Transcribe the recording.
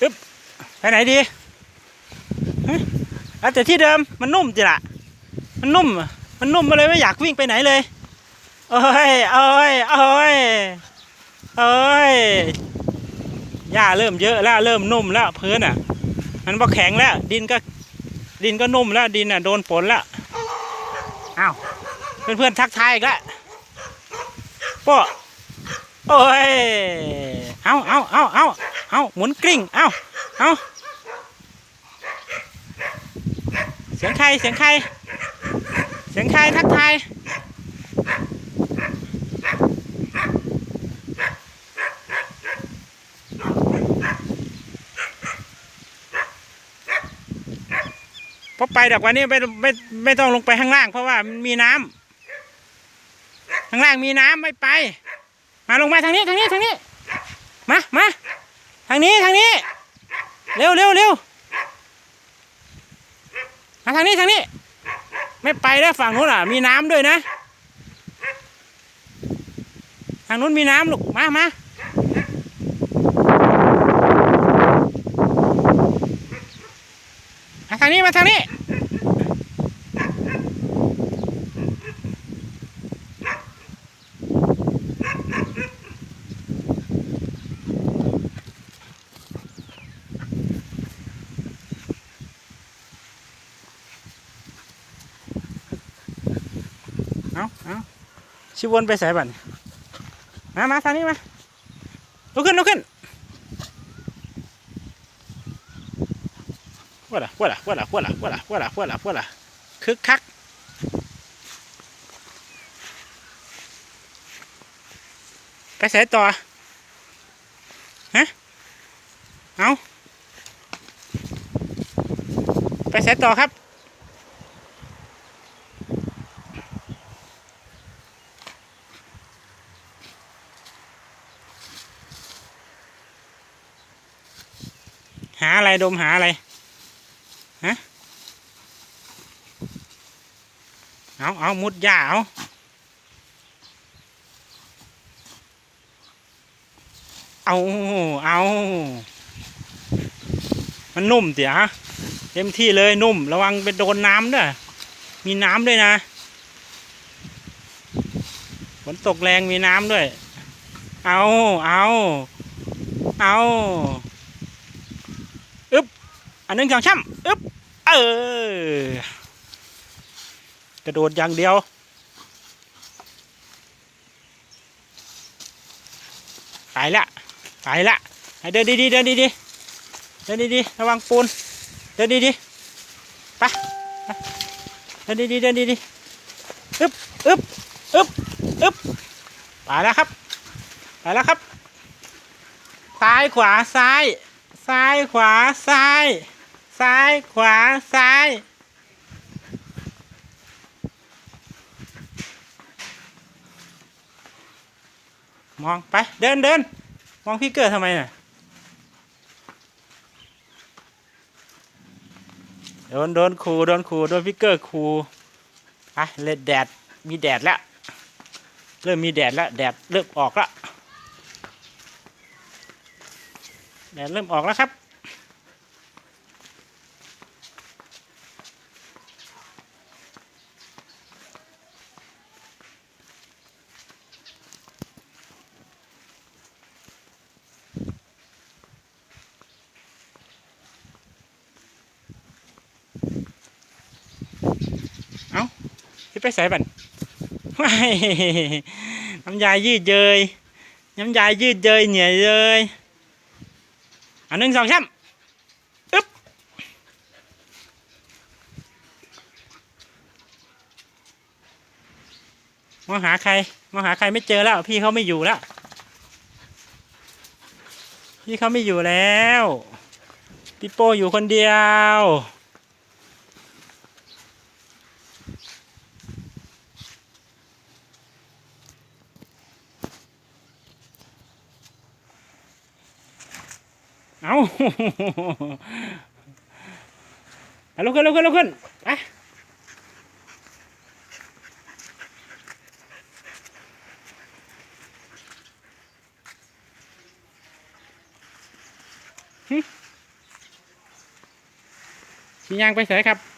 อึ๊บไปไหนดีเอาแต่ที่เดิมมันนุ่มจิละมันนุ่ม มันนุ่มมาเลยไม่อยากวิ่งไปไหนเลยโอ้ยโอ้ยโอ้ยโอ้ยหญ้าเริ่มเยอะแล้วเริ่มนุ่มแล้วพื้นอะ มันบ่แข็งแล้ว ดินก็ ดินก็นุ่มแล้วดินอะโดนฝนแล้วอ้าวเพื่อนๆทักทายอีกแล้วป้อโอ้ยเอาเอาเอาเอา เอาหมุนกลิ้งเอาเอาเสียงใครเสียงใครเสียงใครทักทายพอไปดอกวันนี้ไม่ไม่ไม่ต้องลงไปข้างล่าง เพราะว่ามีน้ำข้างล่างมีน้ำไม่ไป มาลงมาทางนี้ทางนี้ทางนี้ มามา ทางนี้ทางนี้ เร็วเร็วเร็วมาทางนี้ทางนี้ ไม่ไปแล้วฝั่งนู้นอะ มีน้ำด้วยนะ ทางนู้นมีน้ำลูกมามามาทางนี้มาทางนี้ เอาเอาชิวนไปใส่บันมามาทางนี้มาลุกขึ้นลุกขึ้นว่าละว่าละว่าละว่าละว่าละว่าละว่าละว่าละคึกคักไปใส่ต่อฮะเอาไปใส่ต่อครับาอะไรดมหาอะไรฮะเอาเอามุดหญ้าเอาเอาเอามันนุ่มเดี๋ยวเต็มที่เลยนุ่ม ระวังไปโดนน้ำด้วยมีน้ำด้วยนะฝนตกแรงมีน้ำด้วย เอาเอาเอา อันหนึ่งสองช่ำอึ๊บเออกระโดดอย่างเดียว ไปละไปละเดินดีๆเดินดีๆเดินดีๆระวังปูนเดินดีๆไปไปเดินดีๆเดินดีๆอึ๊บอึ๊บอึ๊บอึ๊บไปแล้วครับไปแล้วครับ ซ้ายขวาซ้าย ซ้ายขวาซ้าย ซ้ายขวาซ้าย มองไป เดินเดินมองพี่เกิดทำไมน่ะโดนโดนครูโดนครูโดนพี่เกอร์ครูไปเลยแดดมีแดดแล้วเริ่มมีแดดแล้วแดดเริ่มออกแล้วแดดเริ่มออกแล้วครับ เอ้าที่ไปใส่บันไม่น้ำยายืดเยยน้ำยายืดเยยเหนียเยยอันหนึ่งสองช้ำอึ๊บมองหาใครมองหาใครไม่เจอแล้ว พี่เขาไม่อยู่แล้ว พี่เขาไม่อยู่แล้ว พี่โป้อยู่คนเดียว เอาเอาลุกขึ้นลุกขึ้นลุกขึ้นไปชี้ยางไปเสยครับ